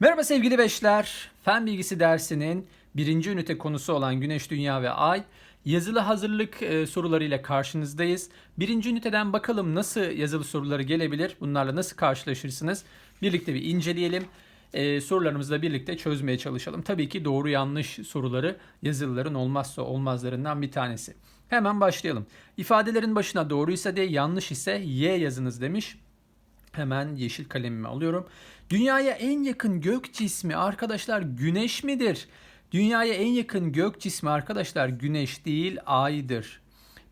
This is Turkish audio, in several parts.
Merhaba sevgili beşler. Fen bilgisi dersinin birinci ünite konusu olan Güneş, Dünya ve Ay yazılı hazırlık e, sorularıyla karşınızdayız. Birinci üniteden bakalım nasıl yazılı soruları gelebilir, bunlarla nasıl karşılaşırsınız birlikte bir inceleyelim. E, sorularımızı da birlikte çözmeye çalışalım. Tabii ki doğru yanlış soruları yazılıların olmazsa olmazlarından bir tanesi. Hemen başlayalım. İfadelerin başına doğruysa D, yanlış ise Y yazınız demiş. Hemen yeşil kalemimi alıyorum. Dünyaya en yakın gök cismi arkadaşlar güneş midir? Dünyaya en yakın gök cismi arkadaşlar güneş değil aydır.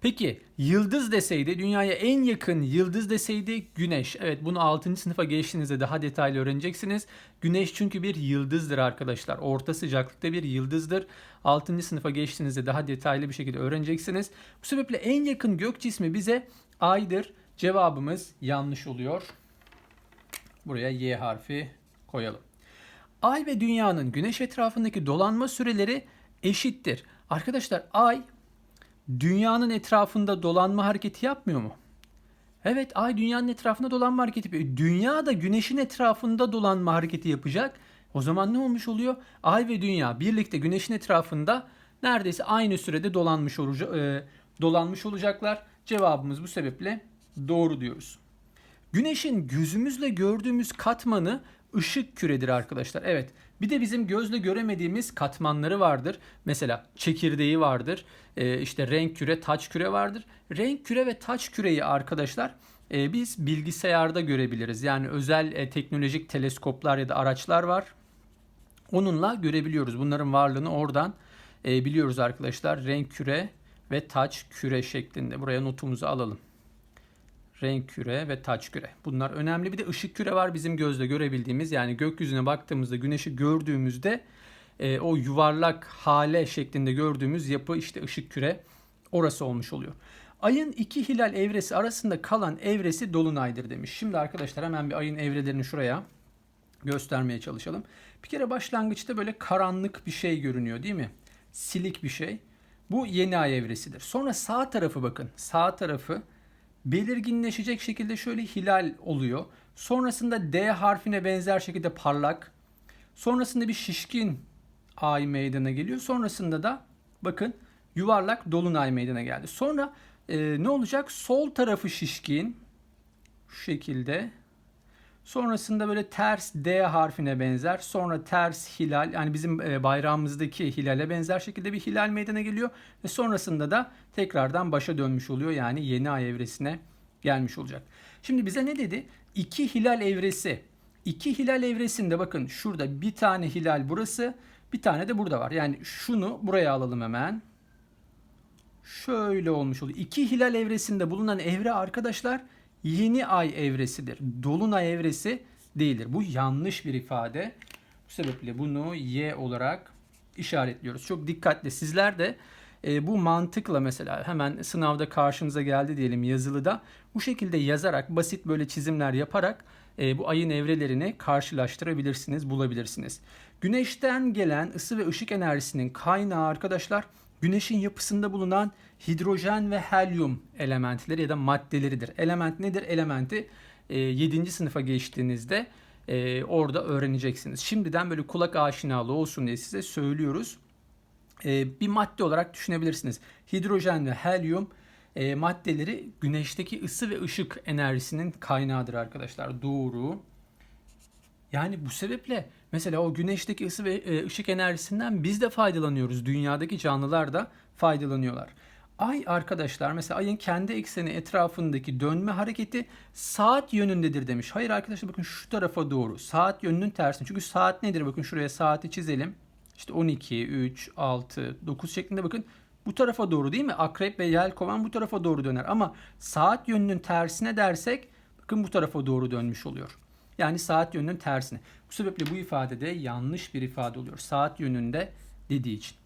Peki yıldız deseydi dünyaya en yakın yıldız deseydi güneş. Evet bunu 6. sınıfa geçtiğinizde daha detaylı öğreneceksiniz. Güneş çünkü bir yıldızdır arkadaşlar. Orta sıcaklıkta bir yıldızdır. 6. sınıfa geçtiğinizde daha detaylı bir şekilde öğreneceksiniz. Bu sebeple en yakın gök cismi bize aydır. Cevabımız yanlış oluyor. Buraya Y harfi koyalım. Ay ve dünyanın güneş etrafındaki dolanma süreleri eşittir. Arkadaşlar ay dünyanın etrafında dolanma hareketi yapmıyor mu? Evet ay dünyanın etrafında dolanma hareketi yapıyor. Dünya da güneşin etrafında dolanma hareketi yapacak. O zaman ne olmuş oluyor? Ay ve dünya birlikte güneşin etrafında neredeyse aynı sürede dolanmış, olacak, e, dolanmış olacaklar. Cevabımız bu sebeple doğru diyoruz. Güneşin gözümüzle gördüğümüz katmanı ışık küredir arkadaşlar. Evet. Bir de bizim gözle göremediğimiz katmanları vardır. Mesela çekirdeği vardır. Ee, işte renk küre, taç küre vardır. Renk küre ve taç küreyi arkadaşlar e, biz bilgisayarda görebiliriz. Yani özel e, teknolojik teleskoplar ya da araçlar var. Onunla görebiliyoruz. Bunların varlığını oradan e, biliyoruz arkadaşlar. Renk küre ve taç küre şeklinde. Buraya notumuzu alalım renk küre ve taç küre. Bunlar önemli. Bir de ışık küre var bizim gözle görebildiğimiz. Yani gökyüzüne baktığımızda güneşi gördüğümüzde e, o yuvarlak hale şeklinde gördüğümüz yapı işte ışık küre orası olmuş oluyor. Ayın iki hilal evresi arasında kalan evresi dolunaydır demiş. Şimdi arkadaşlar hemen bir ayın evrelerini şuraya göstermeye çalışalım. Bir kere başlangıçta böyle karanlık bir şey görünüyor değil mi? Silik bir şey. Bu yeni ay evresidir. Sonra sağ tarafı bakın. Sağ tarafı belirginleşecek şekilde şöyle hilal oluyor. Sonrasında D harfine benzer şekilde parlak. Sonrasında bir şişkin ay meydana geliyor. Sonrasında da bakın yuvarlak dolunay meydana geldi. Sonra e, ne olacak? Sol tarafı şişkin şu şekilde Sonrasında böyle ters D harfine benzer. Sonra ters hilal yani bizim e, bayrağımızdaki hilale benzer şekilde bir hilal meydana geliyor. Ve sonrasında da tekrardan başa dönmüş oluyor. Yani yeni ay evresine gelmiş olacak. Şimdi bize ne dedi? İki hilal evresi. İki hilal evresinde bakın şurada bir tane hilal burası. Bir tane de burada var. Yani şunu buraya alalım hemen. Şöyle olmuş oluyor. İki hilal evresinde bulunan evre arkadaşlar yeni ay evresidir. Dolunay evresi değildir. Bu yanlış bir ifade. Bu sebeple bunu Y olarak işaretliyoruz. Çok dikkatli. Sizler de e, bu mantıkla mesela hemen sınavda karşınıza geldi diyelim yazılıda. Bu şekilde yazarak basit böyle çizimler yaparak e, bu ayın evrelerini karşılaştırabilirsiniz, bulabilirsiniz. Güneşten gelen ısı ve ışık enerjisinin kaynağı arkadaşlar Güneşin yapısında bulunan hidrojen ve helyum elementleri ya da maddeleridir. Element nedir? Elementi e, 7. sınıfa geçtiğinizde e, orada öğreneceksiniz. Şimdiden böyle kulak aşinalığı olsun diye size söylüyoruz. E, bir madde olarak düşünebilirsiniz. Hidrojen ve helyum e, maddeleri güneşteki ısı ve ışık enerjisinin kaynağıdır arkadaşlar. Doğru. Yani bu sebeple mesela o güneşteki ısı ve e, ışık enerjisinden biz de faydalanıyoruz. Dünyadaki canlılar da faydalanıyorlar. Ay arkadaşlar mesela ayın kendi ekseni etrafındaki dönme hareketi saat yönündedir demiş. Hayır arkadaşlar bakın şu tarafa doğru. Saat yönünün tersine. Çünkü saat nedir? Bakın şuraya saati çizelim. İşte 12, 3, 6, 9 şeklinde bakın. Bu tarafa doğru değil mi? Akrep ve yelkovan bu tarafa doğru döner. Ama saat yönünün tersine dersek bakın bu tarafa doğru dönmüş oluyor. Yani saat yönünün tersine. Bu sebeple bu ifadede yanlış bir ifade oluyor. Saat yönünde dediği için.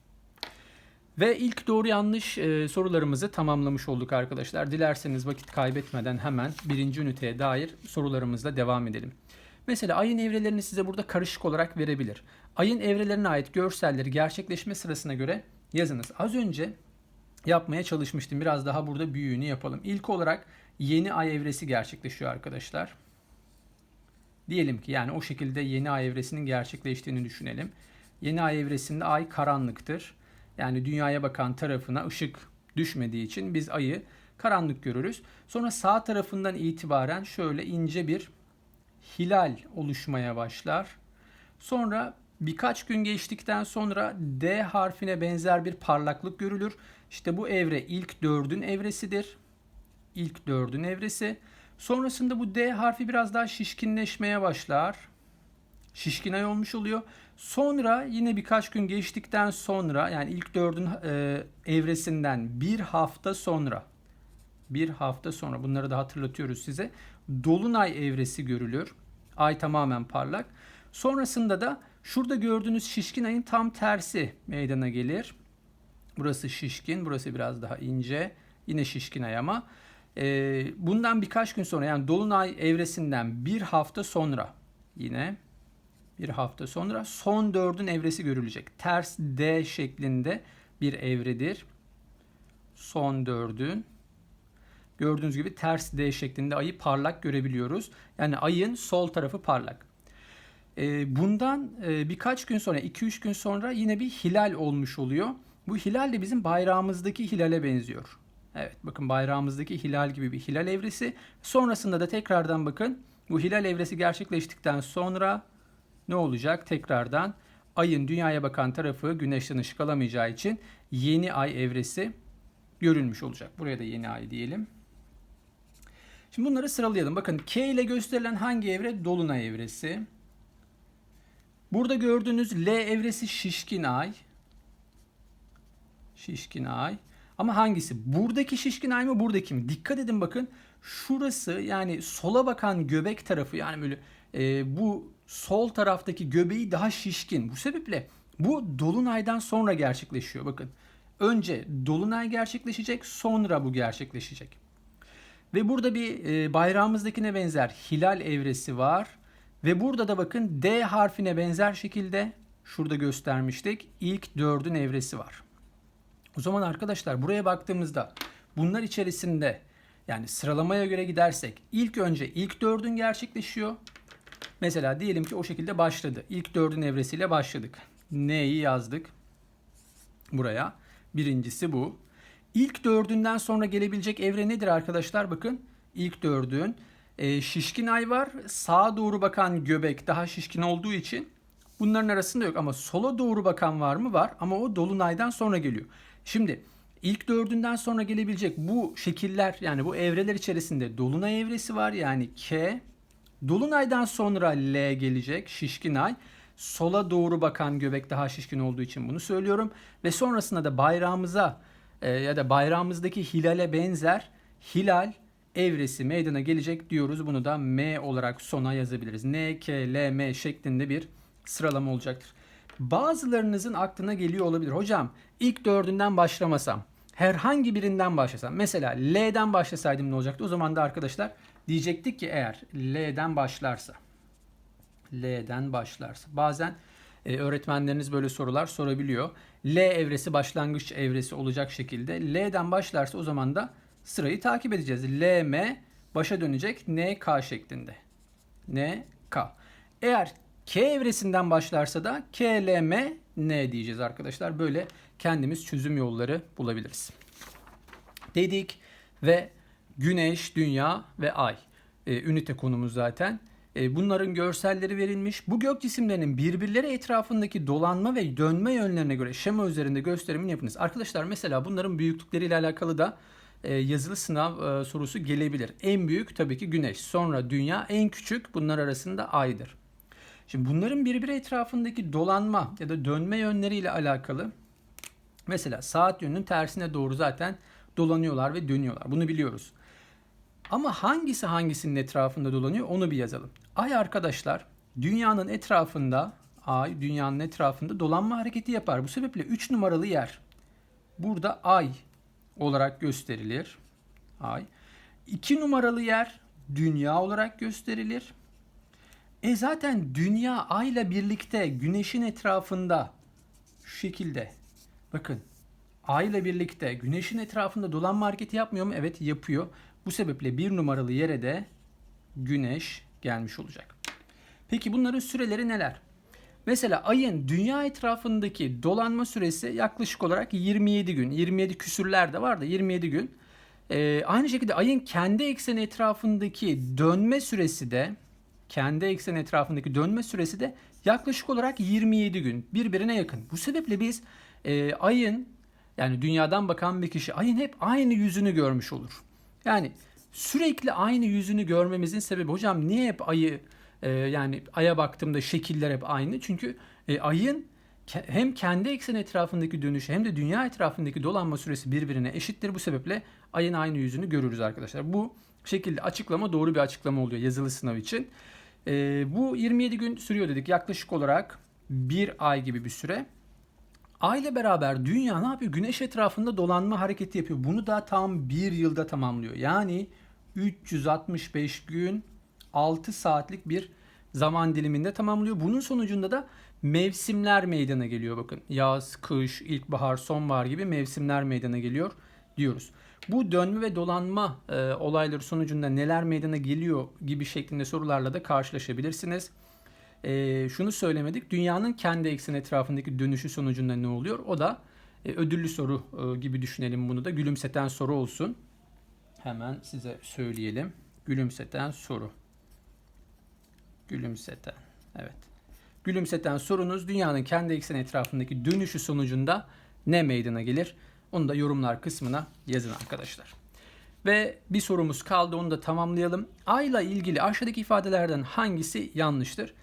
Ve ilk doğru yanlış e, sorularımızı tamamlamış olduk arkadaşlar. Dilerseniz vakit kaybetmeden hemen birinci üniteye dair sorularımızla devam edelim. Mesela ayın evrelerini size burada karışık olarak verebilir. Ayın evrelerine ait görselleri gerçekleşme sırasına göre yazınız. Az önce yapmaya çalışmıştım. Biraz daha burada büyüğünü yapalım. İlk olarak yeni ay evresi gerçekleşiyor arkadaşlar Diyelim ki yani o şekilde yeni ay evresinin gerçekleştiğini düşünelim. Yeni ay evresinde ay karanlıktır. Yani dünyaya bakan tarafına ışık düşmediği için biz ayı karanlık görürüz. Sonra sağ tarafından itibaren şöyle ince bir hilal oluşmaya başlar. Sonra birkaç gün geçtikten sonra D harfine benzer bir parlaklık görülür. İşte bu evre ilk dördün evresidir. İlk dördün evresi. Sonrasında bu D harfi biraz daha şişkinleşmeye başlar. Şişkin ay olmuş oluyor. Sonra yine birkaç gün geçtikten sonra yani ilk dördün e, evresinden bir hafta sonra bir hafta sonra bunları da hatırlatıyoruz size. Dolunay evresi görülür. Ay tamamen parlak. Sonrasında da şurada gördüğünüz şişkin ayın tam tersi meydana gelir. Burası şişkin, burası biraz daha ince. Yine şişkin ay ama. Ee, bundan birkaç gün sonra yani Dolunay evresinden bir hafta sonra yine bir hafta sonra son dördün evresi görülecek. Ters D şeklinde bir evredir. Son dördün Gördüğünüz gibi ters D şeklinde ayı parlak görebiliyoruz. Yani ayın sol tarafı parlak. Ee, bundan e, birkaç gün sonra, 2-3 gün sonra yine bir hilal olmuş oluyor. Bu hilal de bizim bayrağımızdaki hilale benziyor. Evet bakın bayrağımızdaki hilal gibi bir hilal evresi. Sonrasında da tekrardan bakın bu hilal evresi gerçekleştikten sonra ne olacak? Tekrardan ayın dünyaya bakan tarafı güneşten ışık alamayacağı için yeni ay evresi görülmüş olacak. Buraya da yeni ay diyelim. Şimdi bunları sıralayalım. Bakın K ile gösterilen hangi evre? Dolunay evresi. Burada gördüğünüz L evresi şişkin ay. Şişkin ay. Ama hangisi? Buradaki şişkin ay mı buradaki mi? Dikkat edin bakın. Şurası yani sola bakan göbek tarafı yani böyle e, bu sol taraftaki göbeği daha şişkin. Bu sebeple bu dolunaydan sonra gerçekleşiyor. Bakın önce dolunay gerçekleşecek sonra bu gerçekleşecek. Ve burada bir e, bayrağımızdakine benzer hilal evresi var. Ve burada da bakın D harfine benzer şekilde şurada göstermiştik. İlk dördün evresi var. O zaman arkadaşlar buraya baktığımızda bunlar içerisinde yani sıralamaya göre gidersek ilk önce ilk dördün gerçekleşiyor. Mesela diyelim ki o şekilde başladı. İlk dördün evresiyle başladık. N'yi yazdık buraya. Birincisi bu. İlk dördünden sonra gelebilecek evre nedir arkadaşlar? Bakın ilk dördün e, şişkin ay var. Sağa doğru bakan göbek daha şişkin olduğu için bunların arasında yok. Ama sola doğru bakan var mı? Var ama o dolunaydan sonra geliyor. Şimdi ilk dördünden sonra gelebilecek bu şekiller yani bu evreler içerisinde dolunay evresi var yani K. Dolunaydan sonra L gelecek şişkin ay. Sola doğru bakan göbek daha şişkin olduğu için bunu söylüyorum. Ve sonrasında da bayrağımıza e, ya da bayrağımızdaki hilale benzer hilal evresi meydana gelecek diyoruz. Bunu da M olarak sona yazabiliriz. N, K, L, M şeklinde bir sıralama olacaktır. Bazılarınızın aklına geliyor olabilir. Hocam ilk dördünden başlamasam, herhangi birinden başlasam. Mesela L'den başlasaydım ne olacaktı? O zaman da arkadaşlar diyecektik ki eğer L'den başlarsa. L'den başlarsa. Bazen e, öğretmenleriniz böyle sorular sorabiliyor. L evresi başlangıç evresi olacak şekilde L'den başlarsa o zaman da sırayı takip edeceğiz. L, M başa dönecek N, K şeklinde. N, K. Eğer K evresinden başlarsa da K, L, M, N diyeceğiz arkadaşlar. Böyle kendimiz çözüm yolları bulabiliriz. Dedik ve Güneş, Dünya ve Ay. E, ünite konumuz zaten. E, bunların görselleri verilmiş. Bu gök cisimlerinin birbirleri etrafındaki dolanma ve dönme yönlerine göre şema üzerinde gösterimini yapınız. Arkadaşlar mesela bunların büyüklükleriyle alakalı da e, yazılı sınav e, sorusu gelebilir. En büyük tabii ki güneş, sonra dünya, en küçük bunlar arasında aydır. Şimdi bunların birbiri etrafındaki dolanma ya da dönme yönleriyle alakalı mesela saat yönünün tersine doğru zaten dolanıyorlar ve dönüyorlar. Bunu biliyoruz. Ama hangisi hangisinin etrafında dolanıyor onu bir yazalım. Ay arkadaşlar dünyanın etrafında ay dünyanın etrafında dolanma hareketi yapar. Bu sebeple 3 numaralı yer burada ay olarak gösterilir. Ay. 2 numaralı yer dünya olarak gösterilir. E zaten dünya ayla birlikte güneşin etrafında şu şekilde bakın ayla birlikte güneşin etrafında dolanma hareketi yapmıyor mu? Evet yapıyor. Bu sebeple bir numaralı yere de güneş gelmiş olacak. Peki bunların süreleri neler? Mesela ayın dünya etrafındaki dolanma süresi yaklaşık olarak 27 gün. 27 küsürler de var da 27 gün. Ee, aynı şekilde ayın kendi ekseni etrafındaki dönme süresi de kendi ekseni etrafındaki dönme süresi de yaklaşık olarak 27 gün. Birbirine yakın. Bu sebeple biz e, ayın yani dünyadan bakan bir kişi ayın hep aynı yüzünü görmüş olur. Yani sürekli aynı yüzünü görmemizin sebebi hocam niye hep ayı e, yani aya baktığımda şekiller hep aynı? Çünkü e, ayın hem kendi eksen etrafındaki dönüşü hem de dünya etrafındaki dolanma süresi birbirine eşittir. Bu sebeple ayın aynı yüzünü görürüz arkadaşlar. Bu şekilde açıklama doğru bir açıklama oluyor yazılı sınav için. E, bu 27 gün sürüyor dedik. Yaklaşık olarak bir ay gibi bir süre. Ay ile beraber dünya ne yapıyor? Güneş etrafında dolanma hareketi yapıyor. Bunu da tam bir yılda tamamlıyor. Yani 365 gün 6 saatlik bir zaman diliminde tamamlıyor. Bunun sonucunda da mevsimler meydana geliyor bakın. Yaz, kış, ilkbahar, sonbahar gibi mevsimler meydana geliyor diyoruz. Bu dönme ve dolanma e, olayları sonucunda neler meydana geliyor gibi şeklinde sorularla da karşılaşabilirsiniz. E, şunu söylemedik. Dünyanın kendi ekseni etrafındaki dönüşü sonucunda ne oluyor? O da e, ödüllü soru e, gibi düşünelim bunu da. Gülümseten soru olsun. Hemen size söyleyelim. Gülümseten soru. Gülümseten. Evet. Gülümseten sorunuz dünyanın kendi ekseni etrafındaki dönüşü sonucunda ne meydana gelir? Onu da yorumlar kısmına yazın arkadaşlar. Ve bir sorumuz kaldı onu da tamamlayalım. Ayla ilgili aşağıdaki ifadelerden hangisi yanlıştır?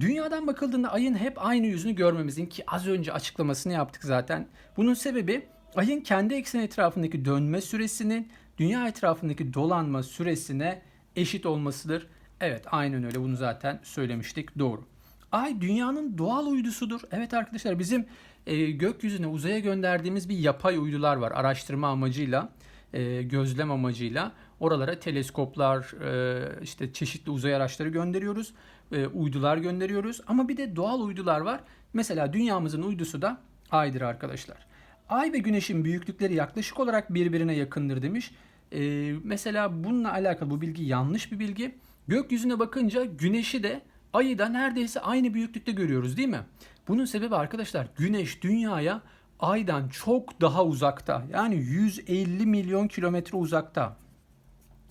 Dünyadan bakıldığında ayın hep aynı yüzünü görmemizin ki az önce açıklamasını yaptık zaten. Bunun sebebi ayın kendi ekseni etrafındaki dönme süresinin dünya etrafındaki dolanma süresine eşit olmasıdır. Evet aynen öyle bunu zaten söylemiştik doğru. Ay dünyanın doğal uydusudur. Evet arkadaşlar bizim e, gökyüzüne uzaya gönderdiğimiz bir yapay uydular var araştırma amacıyla, e, gözlem amacıyla. Oralara teleskoplar, e, işte çeşitli uzay araçları gönderiyoruz, e, uydular gönderiyoruz. Ama bir de doğal uydular var. Mesela dünyamızın uydusu da Ay'dır arkadaşlar. Ay ve Güneş'in büyüklükleri yaklaşık olarak birbirine yakındır demiş. E, mesela bununla alakalı bu bilgi yanlış bir bilgi. Gökyüzüne bakınca Güneş'i de Ay'ı da neredeyse aynı büyüklükte görüyoruz değil mi? Bunun sebebi arkadaşlar Güneş dünyaya Ay'dan çok daha uzakta. Yani 150 milyon kilometre uzakta.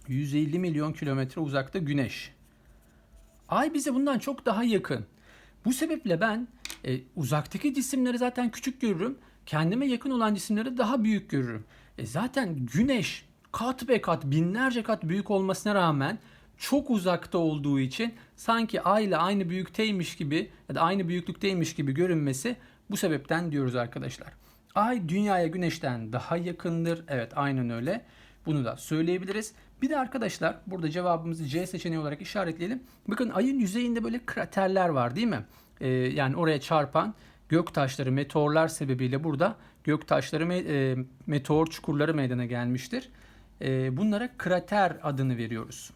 150 milyon kilometre uzakta Güneş. Ay bize bundan çok daha yakın. Bu sebeple ben e, uzaktaki cisimleri zaten küçük görürüm. Kendime yakın olan cisimleri daha büyük görürüm. E, zaten Güneş kat be kat binlerce kat büyük olmasına rağmen çok uzakta olduğu için sanki ay ile aynı büyükteymiş gibi ya da aynı büyüklükteymiş gibi görünmesi bu sebepten diyoruz arkadaşlar. Ay dünyaya güneşten daha yakındır. Evet aynen öyle. Bunu da söyleyebiliriz. Bir de arkadaşlar burada cevabımızı C seçeneği olarak işaretleyelim. Bakın ayın yüzeyinde böyle kraterler var değil mi? Ee, yani oraya çarpan gök taşları, meteorlar sebebiyle burada gök taşları, e, meteor çukurları meydana gelmiştir. E, bunlara krater adını veriyoruz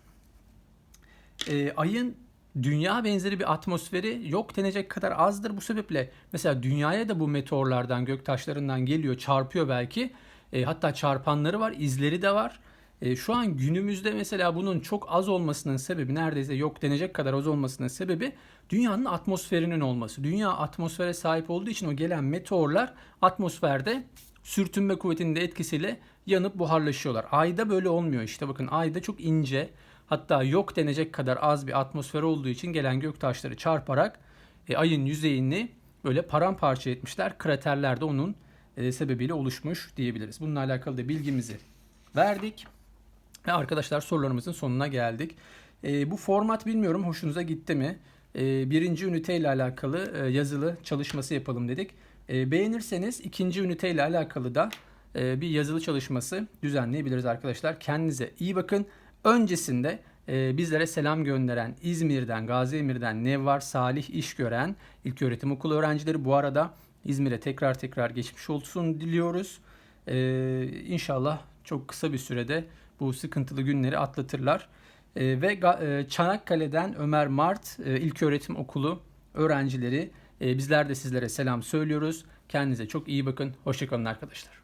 e, ayın dünya benzeri bir atmosferi yok denecek kadar azdır. Bu sebeple mesela dünyaya da bu meteorlardan, göktaşlarından geliyor, çarpıyor belki. E, hatta çarpanları var, izleri de var. E, şu an günümüzde mesela bunun çok az olmasının sebebi neredeyse yok denecek kadar az olmasının sebebi dünyanın atmosferinin olması. Dünya atmosfere sahip olduğu için o gelen meteorlar atmosferde sürtünme kuvvetinin de etkisiyle yanıp buharlaşıyorlar. Ayda böyle olmuyor işte bakın ayda çok ince Hatta yok denecek kadar az bir atmosfer olduğu için gelen göktaşları çarparak e, ayın yüzeyini böyle paramparça etmişler. Kraterler de onun e, sebebiyle oluşmuş diyebiliriz. Bununla alakalı da bilgimizi verdik. Ve arkadaşlar sorularımızın sonuna geldik. E, bu format bilmiyorum hoşunuza gitti mi? E, birinci ünite ile alakalı e, yazılı çalışması yapalım dedik. E, beğenirseniz ikinci ünite ile alakalı da e, bir yazılı çalışması düzenleyebiliriz arkadaşlar. Kendinize iyi bakın. Öncesinde e, bizlere selam gönderen İzmir'den, Gazi Emir'den Nevvar Salih iş gören ilköğretim okulu öğrencileri bu arada İzmir'e tekrar tekrar geçmiş olsun diliyoruz. E, inşallah çok kısa bir sürede bu sıkıntılı günleri atlatırlar. E, ve e, Çanakkale'den Ömer Mart e, İlköğretim Okulu öğrencileri e, bizler de sizlere selam söylüyoruz. Kendinize çok iyi bakın. Hoşçakalın arkadaşlar.